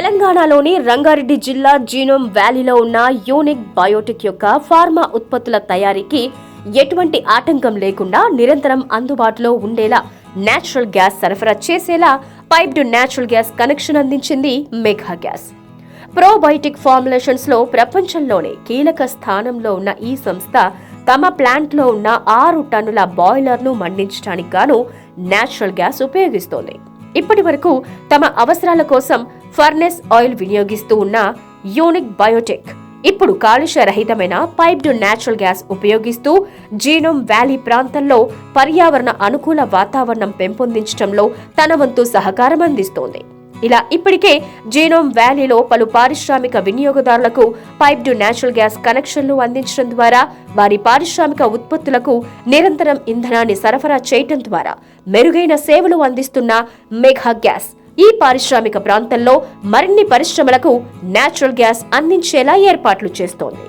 తెలంగాణలోని రంగారెడ్డి జిల్లా జీనోమ్ వ్యాలీలో ఉన్న యూనిక్ బయోటిక్ యొక్క ఫార్మా ఉత్పత్తుల తయారీకి ఎటువంటి ఆటంకం లేకుండా నిరంతరం అందుబాటులో ఉండేలా నేచురల్ గ్యాస్ సరఫరా చేసేలా పైప్డ్ నేచురల్ గ్యాస్ కనెక్షన్ అందించింది మెగా గ్యాస్ ప్రోబయోటిక్ ఫార్ములేషన్స్లో ప్రపంచంలోనే కీలక స్థానంలో ఉన్న ఈ సంస్థ తమ ప్లాంట్లో ఉన్న ఆరు టన్నుల బాయిలర్ను మండించడానికి గాను నేచురల్ గ్యాస్ ఉపయోగిస్తోంది. ఇప్పటి వరకు తమ అవసరాల కోసం ఫర్నెస్ ఆయిల్ వినియోగిస్తూ ఉన్న యూనిక్ బయోటెక్. ఇప్పుడు కాలుష్య రహితమైన పైప్డ్ నేచురల్ గ్యాస్ ఉపయోగిస్తూ జీనోమ్ వ్యాలీ ప్రాంతంలో పర్యావరణ అనుకూల వాతావరణం పెంపొందించడంలో తన వంతు సహకారం అందిస్తోంది. ఇలా ఇప్పటికే జీనోమ్ వ్యాలీలో పలు పారిశ్రామిక వినియోగదారులకు పైప్డ్ నేచురల్ గ్యాస్ కనెక్షన్లు అందించడం ద్వారా వారి పారిశ్రామిక ఉత్పత్తులకు నిరంతరం ఇంధనాన్ని సరఫరా చేయటం ద్వారా మెరుగైన సేవలు అందిస్తున్న మెగా గ్యాస్ ఈ పారిశ్రామిక ప్రాంతంలో మరిన్ని పరిశ్రమలకు నేచురల్ గ్యాస్ అందించేలా ఏర్పాట్లు చేస్తోంది.